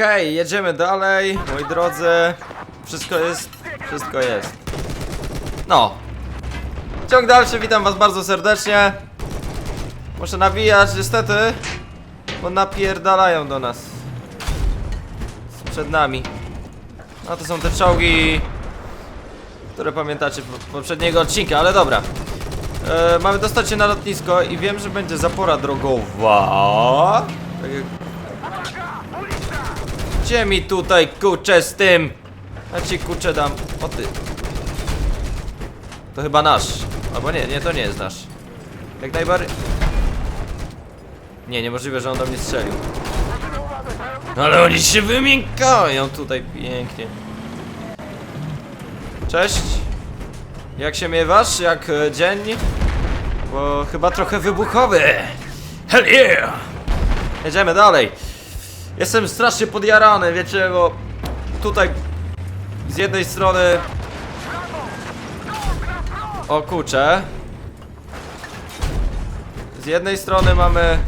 Okej, jedziemy dalej, moi drodzy. Wszystko jest, wszystko jest. No. Ciąg dalszy, witam was bardzo serdecznie. Muszę nawijać, niestety, bo napierdalają do nas. Przed nami. No to są te czołgi, które pamiętacie po poprzedniego odcinka, ale dobra. E, mamy dostać się na lotnisko i wiem, że będzie zapora drogowa. Tak jak gdzie mi tutaj kucze z tym? Ja ci kucze dam. O ty. To chyba nasz. Albo nie, nie, to nie jest nasz. Jak najbardziej. Nie, niemożliwe, że on do mnie strzelił. Ale oni się wymiękają tutaj pięknie. Cześć. Jak się miewasz? Jak e, dzień? Bo chyba trochę wybuchowy. Hell yeah! Jedziemy dalej. Jestem strasznie podjarany, wiecie, bo tutaj z jednej strony o kurczę z jednej strony mamy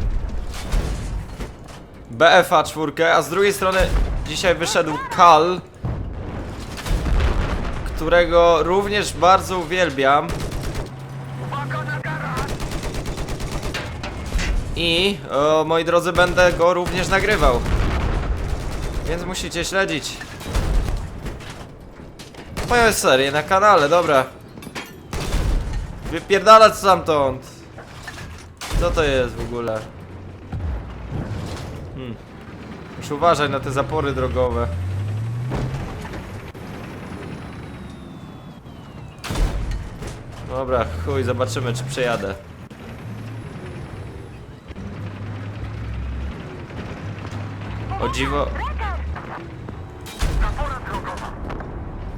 BFA 4, a z drugiej strony dzisiaj wyszedł Kal którego również bardzo uwielbiam I, o, moi drodzy, będę go również nagrywał. Więc musicie śledzić. Moją serię na kanale, dobra. Wypierdalać stamtąd. Co to jest w ogóle? Hmm. Muszę uważać na te zapory drogowe. Dobra, chuj, zobaczymy czy przejadę. O dziwo.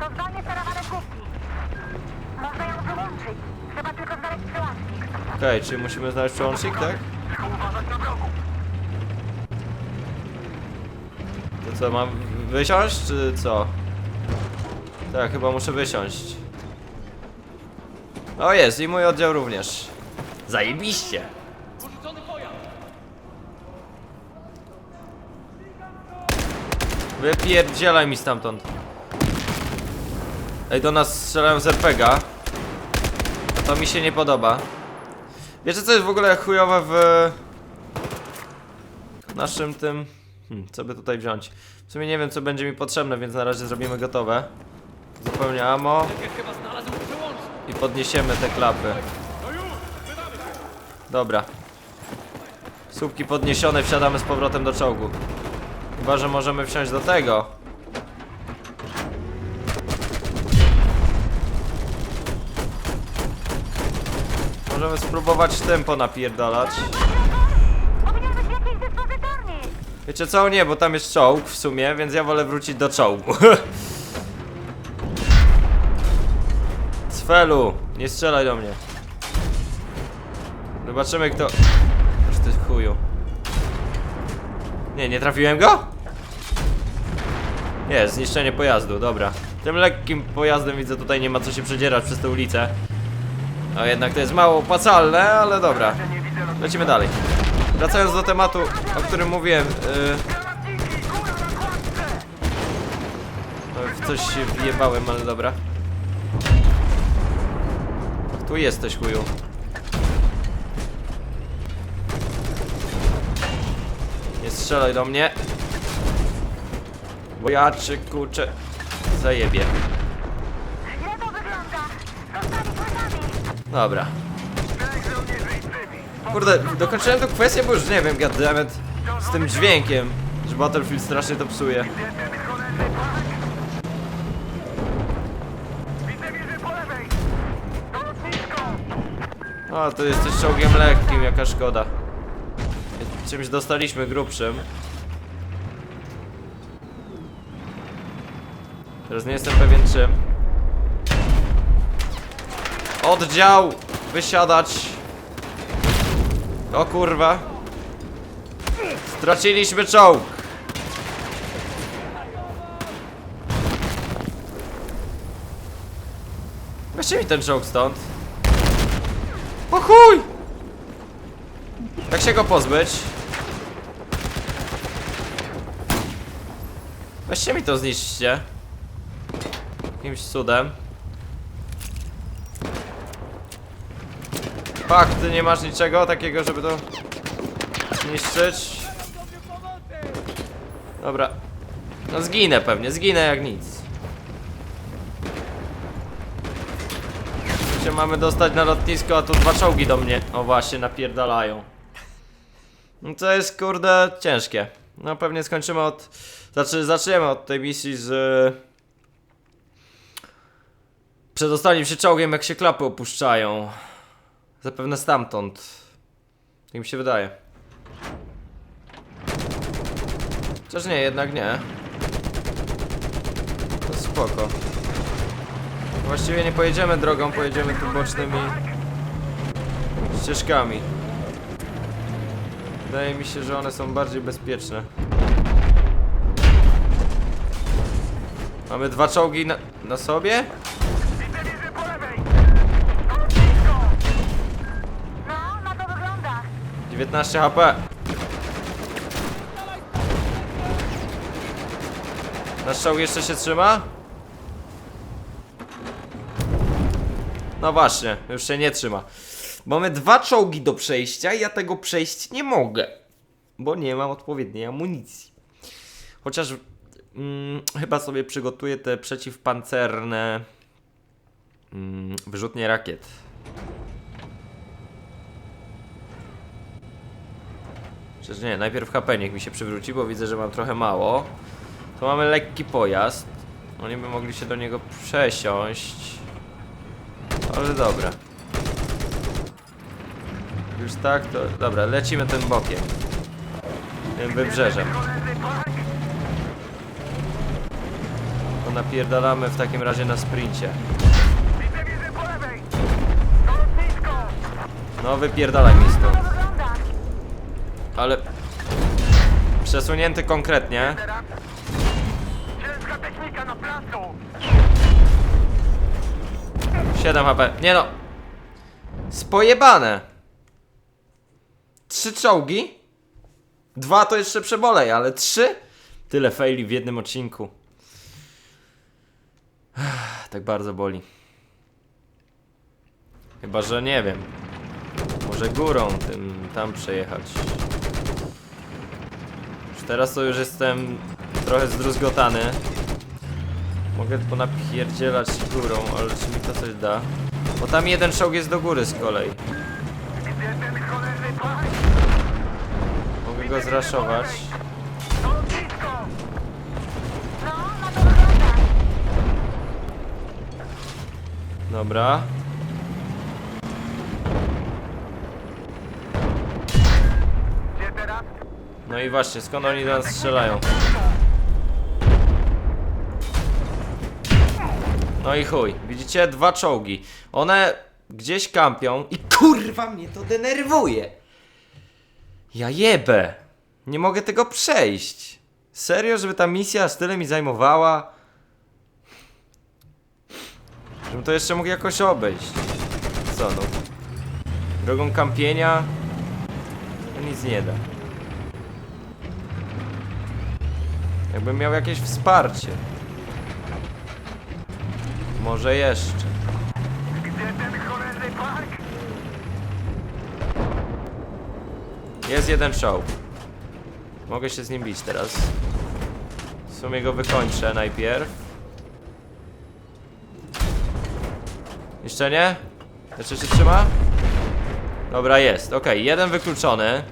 To zdalnie sterowane kubki. Można ją wyłączyć. Trzeba tylko znaleźć Okej, czyli musimy znaleźć przełącznik, tak? To co, mam wysiąść, czy co? Tak, chyba muszę wysiąść. O, jest, i mój oddział również. Zajebiście! Wypierdzielaj mi stamtąd. Ej, do nas strzelają z RPGa. To mi się nie podoba. Wiecie co jest w ogóle chujowe w naszym tym... Hmm, co by tutaj wziąć? W sumie nie wiem co będzie mi potrzebne, więc na razie zrobimy gotowe. Zupełnie ammo. I podniesiemy te klapy. Dobra. Słupki podniesione, wsiadamy z powrotem do czołgu. Chyba, że możemy wsiąść do tego. Możemy spróbować tempo napierdalać. Powinien. Wiecie co? Nie, bo tam jest czołg w sumie, więc ja wolę wrócić do czołgu. Cfelu, nie strzelaj do mnie. Zobaczymy kto... Aż ty chuju. Nie, nie trafiłem go? Jest, zniszczenie pojazdu, dobra. Tym lekkim pojazdem widzę tutaj nie ma co się przedzierać przez tę ulicę. A jednak to jest mało opłacalne, ale dobra. Lecimy dalej. Wracając do tematu, o którym mówiłem. Yy... Coś się wjebałem, ale dobra. Tu jesteś, chuju. Nie strzelaj do mnie. Bo ja czy kurczę zajebie. Dobra. Kurde, dokończyłem tę kwestię, bo już nie wiem, goddammit, z tym dźwiękiem, że Battlefield strasznie to psuje. O, to jesteś czołgiem lekkim, jaka szkoda. Czymś dostaliśmy grubszym. Teraz nie jestem pewien czym. Oddział! Wysiadać! O kurwa! Straciliśmy czołg! Weźcie mi ten czołg stąd. O chuj! Jak się go pozbyć? Weźcie mi to zniszczcie. Jakimś cudem. Fakt, ty nie masz niczego takiego, żeby to zniszczyć. Dobra. No zginę pewnie, zginę jak nic. Się mamy dostać na lotnisko, a tu dwa czołgi do mnie. O właśnie, napierdalają. No to jest kurde ciężkie. No pewnie skończymy od. Znaczy, zaczniemy od tej misji z. Przedostaniem się czołgiem, jak się klapy opuszczają. Zapewne stamtąd. Tak mi się wydaje. Chociaż nie, jednak nie. To spoko. Właściwie nie pojedziemy drogą, pojedziemy tu bocznymi ścieżkami. Wydaje mi się, że one są bardziej bezpieczne. Mamy dwa czołgi na, na sobie? 19 HP. Nasz czołg jeszcze się trzyma? No właśnie, już się nie trzyma. Mamy dwa czołgi do przejścia i ja tego przejść nie mogę. Bo nie mam odpowiedniej amunicji. Chociaż mm, chyba sobie przygotuję te przeciwpancerne mm, wyrzutnie rakiet. Przecież nie, najpierw HP niech mi się przywróci, bo widzę, że mam trochę mało. To mamy lekki pojazd. Oni by mogli się do niego przesiąść. Ale dobra. Już tak, to... Dobra, lecimy tym bokiem. Tym wybrzeżem. To napierdalamy w takim razie na sprincie. No wypierdalaj mi stąd. Ale... Przesunięty konkretnie. Ciężka technika na placu! 7 HP. Nie no. Spojebane. Trzy czołgi? Dwa to jeszcze przebolej, ale trzy? Tyle faili w jednym odcinku. Tak bardzo boli. Chyba, że nie wiem. Może górą tym tam przejechać. Teraz to już jestem trochę zdruzgotany. Mogę ponapierdzielać górą, ale czy mi to coś da? Bo tam jeden czołg jest do góry z kolei. Mogę go zraszować. Dobra. Gdzie teraz? No i właśnie, skąd oni do nas strzelają? No i chuj, widzicie? Dwa czołgi. One gdzieś kampią i kurwa mnie to denerwuje. Ja jebę. Nie mogę tego przejść. Serio, żeby ta misja aż tyle mi zajmowała? Żebym to jeszcze mógł jakoś obejść. Co no? Drogą kampienia? To nic nie da. Jakbym miał jakieś wsparcie. Może jeszcze. Gdzie ten cholerny park? Jest jeden czołg. Mogę się z nim bić teraz. W sumie go wykończę najpierw. Jeszcze nie? Jeszcze się trzyma? Dobra, jest. Okej, jeden wykluczony.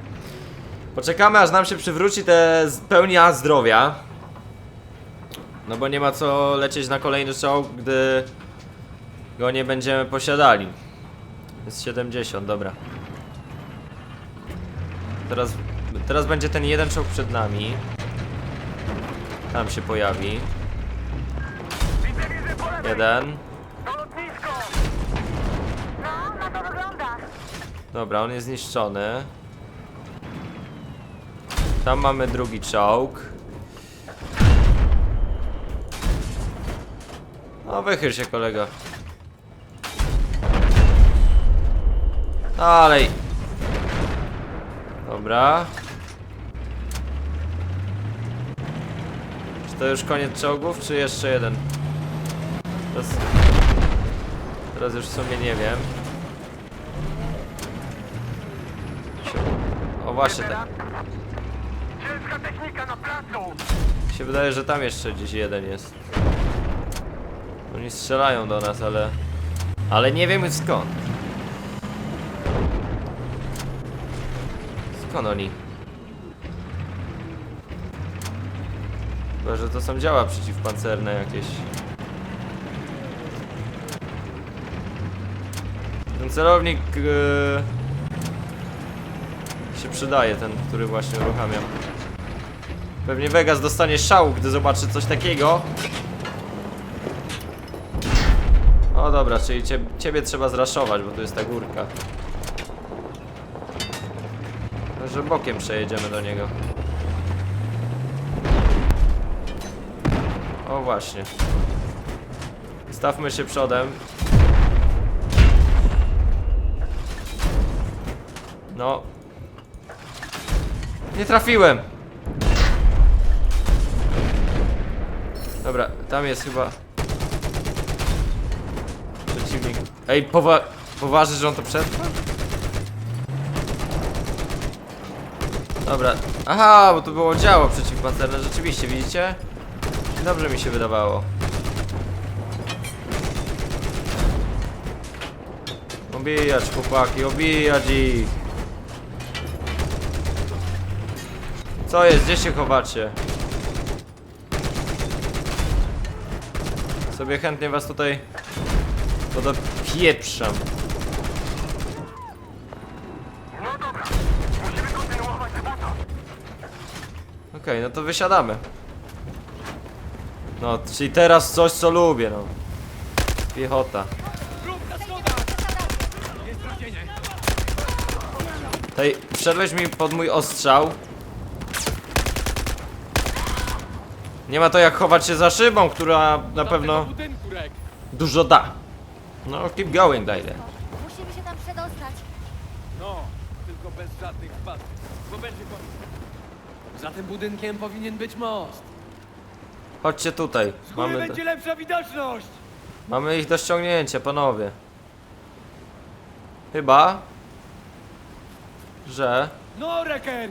Poczekamy aż nam się przywróci te pełnia zdrowia. No bo nie ma co lecieć na kolejny czołg, gdy go nie będziemy posiadali. Jest 70, dobra. Teraz, teraz będzie ten jeden czołg przed nami. Tam się pojawi. Jeden. Dobra, on jest zniszczony. Tam mamy drugi czołg. No wychyl się kolego. Dalej. Dobra. Czy to już koniec czołgów, czy jeszcze jeden? Teraz, teraz już w sumie nie wiem. O właśnie tak. Mi się wydaje, że tam jeszcze gdzieś jeden jest. Oni strzelają do nas, ale... Ale nie wiemy skąd. Skąd oni? Chyba, że to są działa przeciwpancerne jakieś. Ten celownik yy, się przydaje, ten, który właśnie uruchamiam. Pewnie Vegas dostanie szału, gdy zobaczy coś takiego. O dobra, czyli cie, ciebie trzeba zraszować, bo tu jest ta górka. Że bokiem przejedziemy do niego. O właśnie. Stawmy się przodem. No. Nie trafiłem. Dobra, tam jest chyba przeciwnik. Ej, powa poważy, że on to przetrwa? Dobra. Aha, bo to było działo przeciwpancerne, rzeczywiście, widzicie? Dobrze mi się wydawało. Obijać chłopaki, obijać ich. Co jest? Gdzie się chowacie? Sobie chętnie was tutaj podopieprzam. No dobra, musimy kontynuować robotę. Okej, no to wysiadamy. No, czyli teraz coś co lubię, no. Piechota. Tej, wszedłeś mi pod mój ostrzał. Nie ma to jak chować się za szybą, która na pewno dużo da. No, keep going, dajdę. Musimy się tam przedostać. No, tylko bez żadnych wpadek, bo będzie koniec. Za tym budynkiem powinien być most. Chodźcie tutaj. Z góry Mamy, będzie lepsza widoczność. mamy ich do ściągnięcia, panowie. Chyba, że... No, Reker!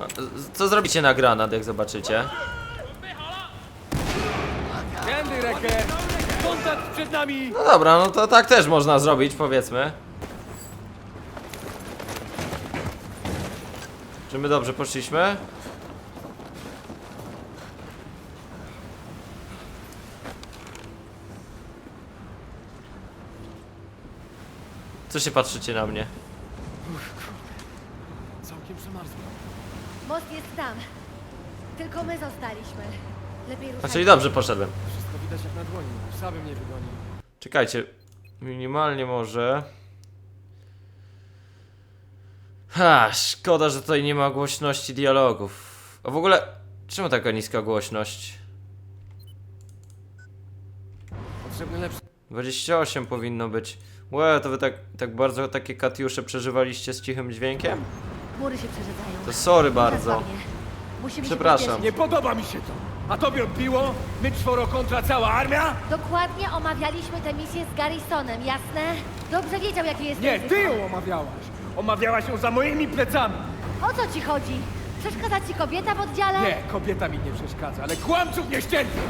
No, Co zrobicie na granat, jak zobaczycie? Reker! Kontakt przed nami! No dobra, no to tak też można zrobić, powiedzmy. Czy my dobrze poszliśmy? Co się patrzycie na mnie? Całkiem przemarzłem. Most jest tam. Tylko my zostaliśmy. Lepiej A ruszać. czyli dobrze poszedłem. Wszystko widać jak na dłoni. Psa bym nie wygonił. Czekajcie, minimalnie może. Ha, szkoda, że tutaj nie ma głośności dialogów. A w ogóle, czemu taka niska głośność? Potrzebny lepszy... 28 powinno być. Łe, to wy tak, tak bardzo takie katiusze przeżywaliście z cichym dźwiękiem? Mury się przerzedzają. To sorry bardzo. Musimy Przepraszam. Nie podoba mi się to! A tobie odbiło? My czworo kontra cała armia? Dokładnie omawialiśmy tę misję z Garrisonem, jasne? Dobrze wiedział, jaki jest Nie, ty ją omawiałaś! Omawiałaś ją za moimi plecami! O co ci chodzi? Przeszkadza ci kobieta w oddziale? Nie, kobieta mi nie przeszkadza, ale kłamców nie ścierpię!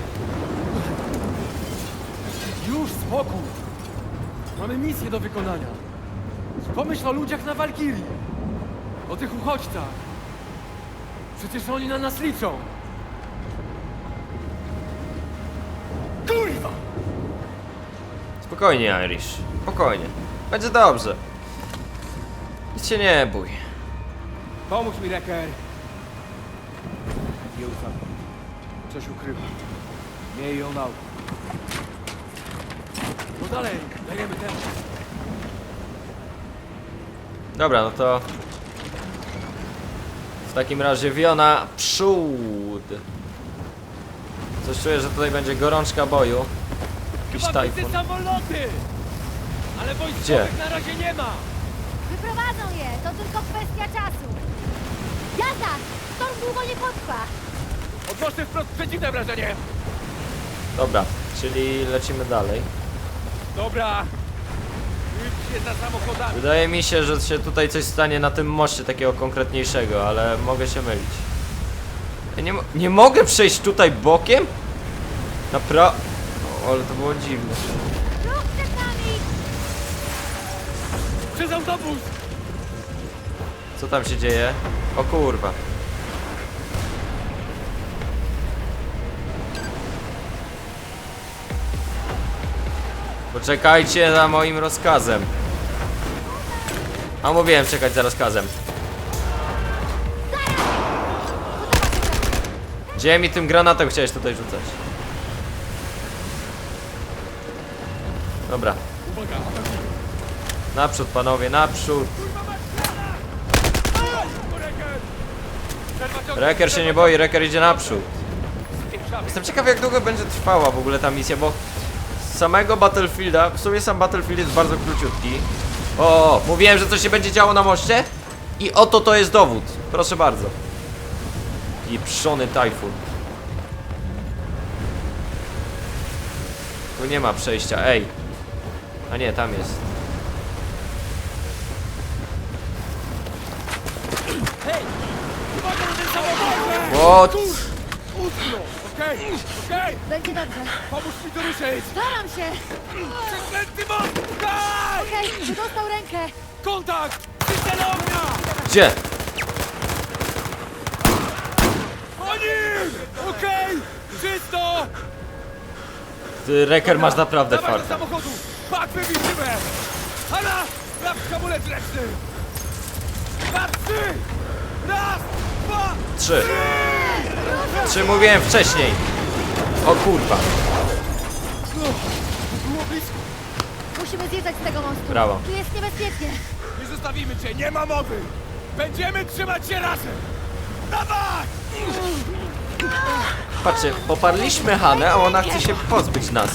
Już spokój! Mamy misję do wykonania. Pomyśl o ludziach na Walkirii. O tych uchodźcach. Przecież oni na nas liczą. Spokojnie, Irish. Spokojnie. Będzie dobrze. Nic się nie bój. Pomóż mi, Reker. Nie ufam. Coś ukrywa. Miej ją na oku. No dalej, dajemy tempo. Dobra, no to... W takim razie Wiona przód. Coś czuję, że tutaj będzie gorączka boju. Jakiś Chyba widzę tajfun. samoloty! Ale wojskowych Gdzie? na razie nie ma! Wyprowadzą je, to tylko kwestia czasu. Jazda! Storm długo nie potrwa. Odnoszę wprost przeciwne wrażenie. Dobra, czyli lecimy dalej. Dobra. Idź się za samochodami. Wydaje mi się, że się tutaj coś stanie na tym moście takiego konkretniejszego, ale mogę się mylić. Ja nie, mo- nie mogę przejść tutaj bokiem? Napra... Ale to było dziwne. Przez autobus. Co tam się dzieje? O kurwa. Poczekajcie za moim rozkazem. A mówiłem czekać za rozkazem. Gdzie mi tym granatem chciałeś tutaj rzucać? Dobra. Uwaga. Naprzód panowie, naprzód. Reker. Się nie boi, Reker idzie naprzód. Jestem ciekaw jak długo będzie trwała w ogóle ta misja, bo samego Battlefielda, w sumie sam Battlefield jest bardzo króciutki. O, mówiłem, że coś się będzie działo na moście? I oto to jest dowód. Proszę bardzo. Pieprzony tajfun. Tu nie ma przejścia, ej. A nie, tam jest. Hej! Uwaga na ten samochód! What? Okej, okej. Będzie dobrze. Pomóż mi to ruszyć. Staram się! Przeklęty most. Daj! Okej, wydostał rękę! Kontakt! System ognia! Gdzie? Oni! Okej! Czysto! Ty, Reker, masz naprawdę Dawaj do farta. samochodu! Pak wywidzimy! Hanna! Sprawdź hamulec ręczny! Dwa, trzy! Raz, dwa, Trzy. Trzy mówiłem wcześniej. O kurwa. Było blisko! Musimy zjeżdżać z tego mostu. Brawo. Tu jest niebezpiecznie. Nie zostawimy cię, nie ma mowy! Będziemy trzymać się razem! Dawaj! Patrzcie, poparliśmy Hanę, a ona chce się pozbyć nas.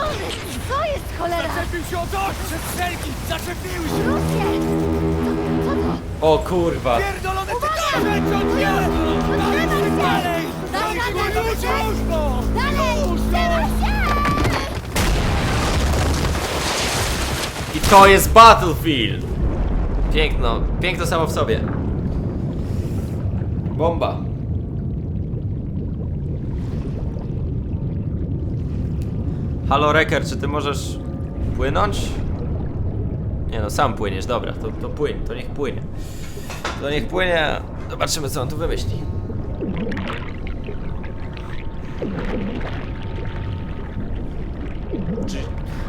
Wolny! Co jest cholera? Zaczepił się o coś! Przez szelki! Zaczepiły się! Co, co to? O kurwa. Pierdolone ty kręcią mnie! Dalej! Daj radę, Już, już, Wojciech! już! Dalej! Już, no! Trzymaj się! I to jest Battlefield. Piękno, piękno samo w sobie. Bomba. Halo Reker, czy ty możesz płynąć? Nie no, sam płyniesz, dobra, to, to płyń, to niech płynie. To niech płynie, zobaczymy co on tu wymyśli.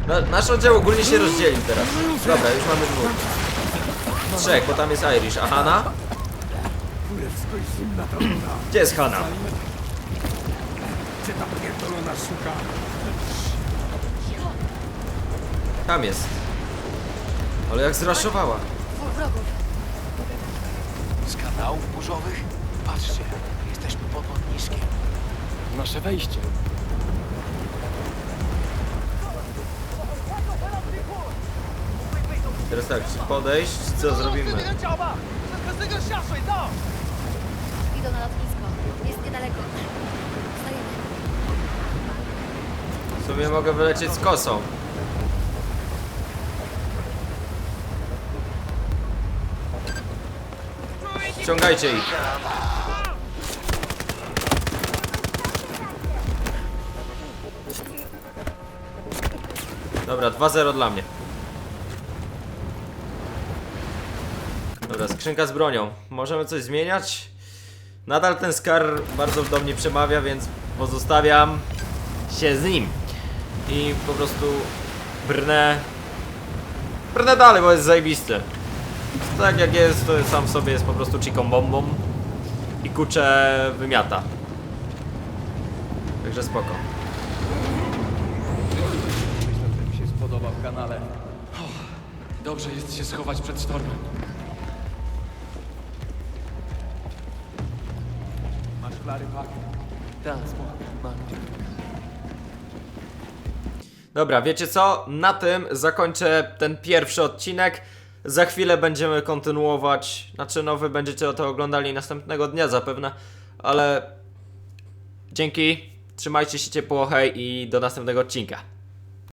Na, nasz oddział ogólnie się rozdzielił teraz. Dobra, już mamy dwóch. Trzech, bo tam jest Irish. A Hanna? Gdzie jest Hanna? Gdzie ta pierdolona szuka? Tam jest. Ale jak zraszowała. Dwóch wrogów. Z kanałów burzowych? Patrzcie, jesteśmy pod lotniskiem. Nasze wejście. Teraz tak, czy podejść, czy co zrobimy? Idą na lotnisko. Jest niedaleko. Stajemy. W sumie mogę wylecieć z kosą. Ściągajcie ich. Dobra, 2-0 dla mnie. Dobra, skrzynka z bronią. Możemy coś zmieniać? Nadal ten Scar bardzo do mnie przemawia, więc pozostawiam się z nim. I po prostu brnę. Brnę dalej, bo jest zajebiste. Tak jak jest, to sam w sobie jest po prostu chiką bombą. I kucze wymiata. Także spoko. Myślę, że mi się spodoba w kanale. Dobrze jest się schować przed sztormem. Masz flary pak? Tak, spoko. Mam. Dobra, wiecie co? Na tym zakończę ten pierwszy odcinek. Za chwilę będziemy kontynuować. Znaczy, no, wy będziecie to oglądali następnego dnia zapewne, ale dzięki. Trzymajcie się ciepło, hej i do następnego odcinka.